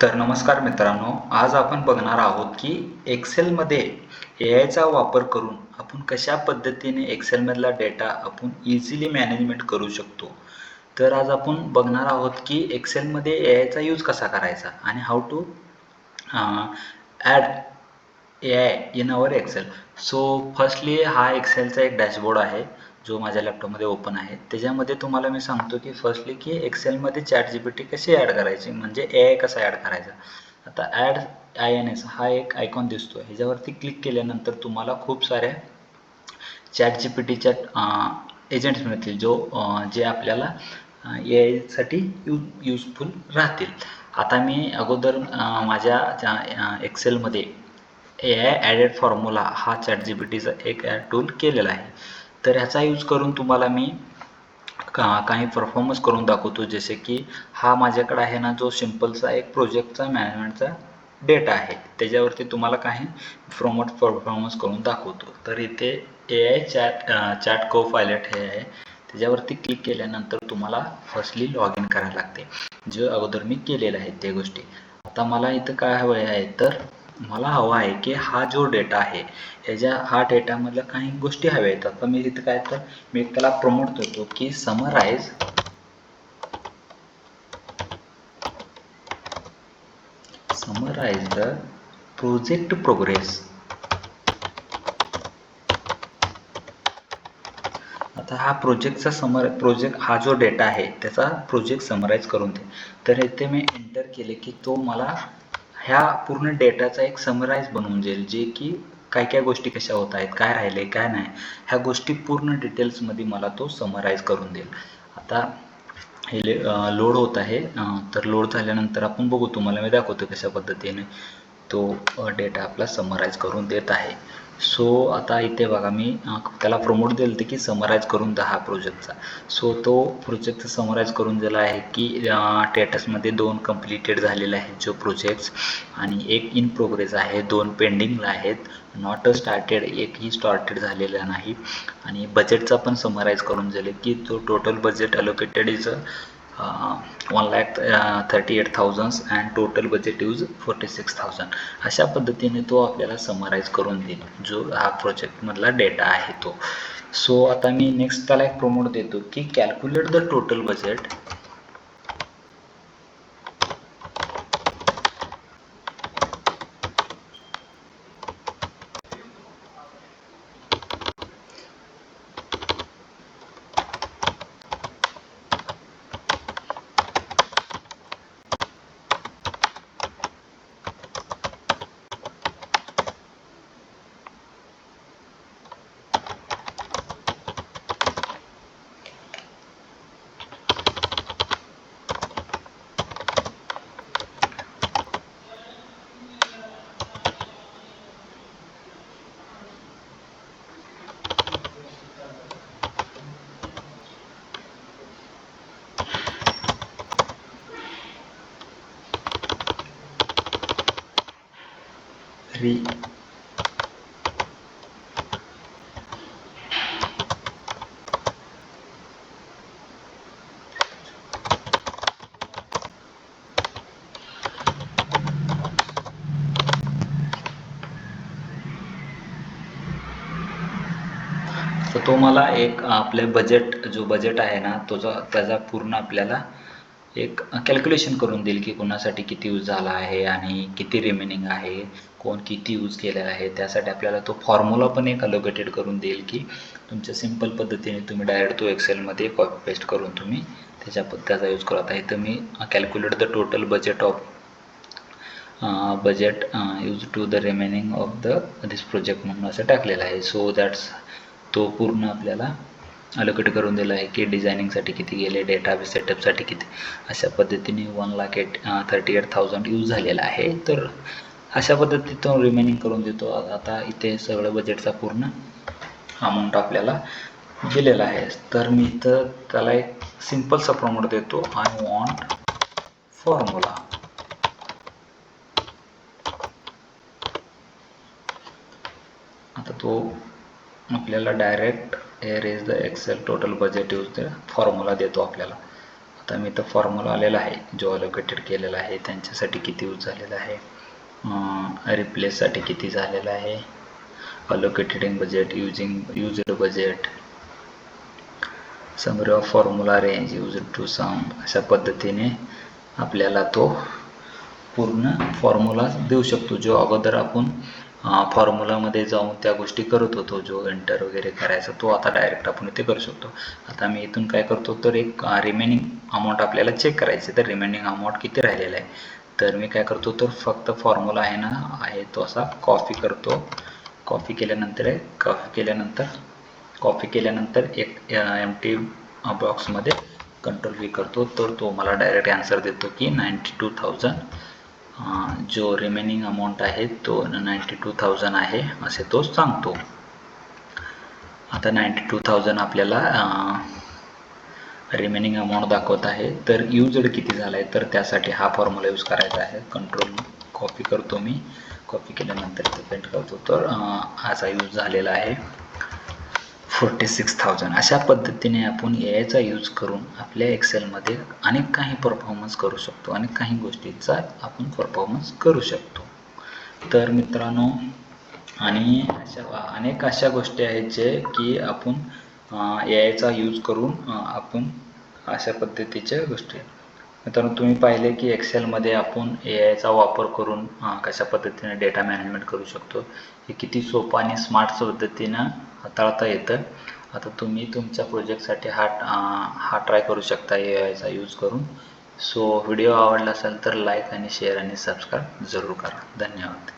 तर नमस्कार मित्रांनो आज आपण बघणार आहोत की एक्सेलमध्ये ए आयचा वापर करून आपण कशा पद्धतीने एक्सेलमधला डेटा आपण इझिली मॅनेजमेंट करू शकतो. तर आज आपण बघणार आहोत की एक्सेलमध्ये ए आयचा यूज कसा करायचा आणि how to add A I in our Excel so firstly हा एक्सेलचा एक डॅशबोर्ड आहे. जो माझ्या लॅपटॉपमध्ये ओपन आहे त्याच्यामध्ये तुम्हाला मी सांगतो की फर्स्टली की एक्सेलमध्ये चॅट जी पी टी कशी ॲड करायची? म्हणजे ए आय कसा ॲड करायचा? आता ॲड आय एन एस हा एक आयकॉन दिसतो ह्याच्यावरती क्लिक केल्यानंतर तुम्हाला खूप साऱ्या चॅट जी पी टीच्या एजंट्स मिळतील जो जे आपल्याला ए आयसाठी यूज यूजफुल राहतील. आता मी अगोदर माझ्या ज्या एक्सेलमध्ये ए आय ॲडेड फॉर्म्युला हा चॅट जी पी टीचा एक ॲड टूल केलेला आहे. तर ह्याचा यूज करून तुम्हाला मी का काही परफॉर्मन्स करून दाखवतो. जसे की हा माझ्याकडे आहे ना जो सिम्पलचा एक प्रोजेक्टचा मॅनेजमेंटचा डेटा आहे. त्याच्यावरती तुम्हाला काही फ्रोमोट परफॉर्मन्स करून दाखवतो. तर इथे A I chat chat copilot हे आहे. त्याच्यावरती क्लिक केल्यानंतर तुम्हाला फर्स्टली लॉग इन करायला लागते. जे अगोदर मी केलेलं आहे त्या गोष्टी. आता मला इथं काय हवं आहे तर मला हवा आहे की हा जो डेटा आहे ह्याच्या हा डेटामधल्या काही गोष्टी हव्या आहेत. आता मी इथं काय तर मी त्याला प्रमोट करतो की summarize summarize the project progress आता हा प्रोजेक्टचा समर प्रोजेक्ट हा जो डेटा आहे त्याचा प्रोजेक्ट समराईज करून दे. तर इथे मी एंटर केले की तो मला ह्या पूर्ण डेटाचा एक समराईज बनवून जाईल जे की काय काय गोष्टी कशा होत आहेत काय राहिले काय नाही ह्या गोष्टी पूर्ण डिटेल्समध्ये मला तो समराईज करून देईल. आता हे लोड होत आहे तर लोड झाल्यानंतर आपण बघू तुम्हाला मी दाखवतो कशा पद्धतीने. तो डेटा आपला समराईज करून देत आहे. सो आता इथे बघा मी त्याला प्रमोट दिलं होतं की समराईज करून द्या हा प्रोजेक्टचा सो तो प्रोजेक्ट समराईज करून दिला आहे की स्टेटसमध्ये दोन कम्प्लिटेड झालेले आहेत जो प्रोजेक्ट्स आणि एक इन प्रोग्रेस आहे दोन पेंडिंगला आहेत. नॉट स्टार्टेड एकही स्टार्टेड झालेला नाही. आणि बजेटचा पण समराईज करून दिले की तो total budget allocated is one lakh thirty eight thousands and total budget use forty six thousand अशा पद्धतीने तो आपल्याला समराईज करून देईल जो हा प्रोजेक्टमधला डेटा आहे तो. सो आता मी नेक्स्ट त्याला एक प्रोमोट देतो की कॅल्क्युलेट द टोटल बजेट री तर तो मला एक आपले बजेट जो बजेट आहे ना तोचा त्याचा पूर्ण आपल्याला एक कॅल्क्युलेशन करून देईल की कोणासाठी किती यूज झाला आहे आणि किती रिमेनिंग आहे कोण किती यूज केलेला आहे. त्यासाठी आपल्याला तो फॉर्म्युला पण एक अलोकेटेड करून देईल की तुमच्या सिंपल पद्धतीने तुम्ही डायरेक्ट तो एक्सेलमध्ये कॉपी पेस्ट करून तुम्ही त्याच्या त्याचा यूज करत आहे. तर मी calculate the total budget of budget use to the remaining of the this project म्हणून असं टाकलेलं आहे. सो दॅट्स तो पूर्ण आपल्याला अलोकेट करून दिलं आहे की डिझायनिंगसाठी किती गेले डेटा सेटअपसाठी किती? अशा पद्धतीने one lakh eight thirty eight thousand use झालेला आहे. तर अशा पद्धतीतून रिमेनिंग करून देतो. आता इथे सगळं बजेटचा पूर्ण अमाऊंट आपल्याला दिलेला आहे. तर मी इथं त्याला एक सिम्पलचा प्रमोट देतो. आय वॉन्ट फॉर्म्युला आता तो आपल्याला direct air is the Excel total budget use the formula देतो आपल्याला. आता मी तर फॉर्म्युला आलेला आहे. जो अलोकेटेड केलेला आहे त्यांच्यासाठी किती यूज झालेला आहे? रिप्लेससाठी किती झालेला आहे? Allocated in budget using used budget summary of formula range use to sum अशा पद्धतीने आपल्याला तो पूर्ण फॉर्म्युला देऊ शकतो. जो अगोदर आपण फॉर्म्युलामध्ये जाऊन त्या गोष्टी करत होतो जो एंटर वगैरे करायचा तो आता डायरेक्ट आपण इथे करू शकतो. आता मी इथून काय करतो तर एक रिमेनिंग अमाऊंट आपल्याला चेक करायचं. तर रिमेनिंग अमाऊंट किती राहिलेला आहे? तर मी काय करतो तर फक्त फॉर्म्युला आहे ना आहे तो असा कॉपी करतो. कॉफी केल्यानंतर आहे कॉफी केल्यानंतर कॉफी केल्यानंतर एक एम टी बॉक्समध्ये कंट्रोल व्ही करतो. तर तो मला डायरेक्ट आन्सर देतो की नाईंटी टू थाउजंड जो रिमेनिंग अमाऊंट आहे तो नाईंटी टू थाउजंड आहे असे तो सांगतो. आता नाईंटी टू थाउजंड आपल्याला रिमेनिंग अमाऊंट दाखवत आहे. तर युजड किती झाला आहे तर त्यासाठी हा फॉर्म्युला यूज करायचा आहे. कंट्रोल कॉपी करतो मी. कॉपी केल्यानंतर इथे पेंट करतो. तर असा यूज झालेला आहे. फोर्टी सिक्स थाउजंड अशा पद्धतीने आपण ए आयचा यूज करून आपल्या एक्सेलमध्ये अनेक काही परफॉर्मन्स करू शकतो. अनेक काही गोष्टीचा आपण परफॉर्मन्स करू शकतो. तर मित्रांनो आणि अशा अनेक अशा गोष्टी आहेत जे की आपण ए आयचा यूज करून आपण अशा पद्धतीच्या गोष्टी मित्रांनो तुम्ही पाहिले की एक्सेलमध्ये आपण ए आयचा वापर करून कशा पद्धतीने डेटा मॅनेजमेंट करू शकतो. हे किती सोपं आणि स्मार्ट पद्धतीनं हाताळता येतं. आता तुम्ही तुमच्या प्रोजेक्टसाठी हा हा ट्राय करू शकता ए आयचा यूज करून. सो व्हिडिओ आवडला असेल तर लाईक आणि शेअर आणि सबस्क्राईब जरूर करा. धन्यवाद.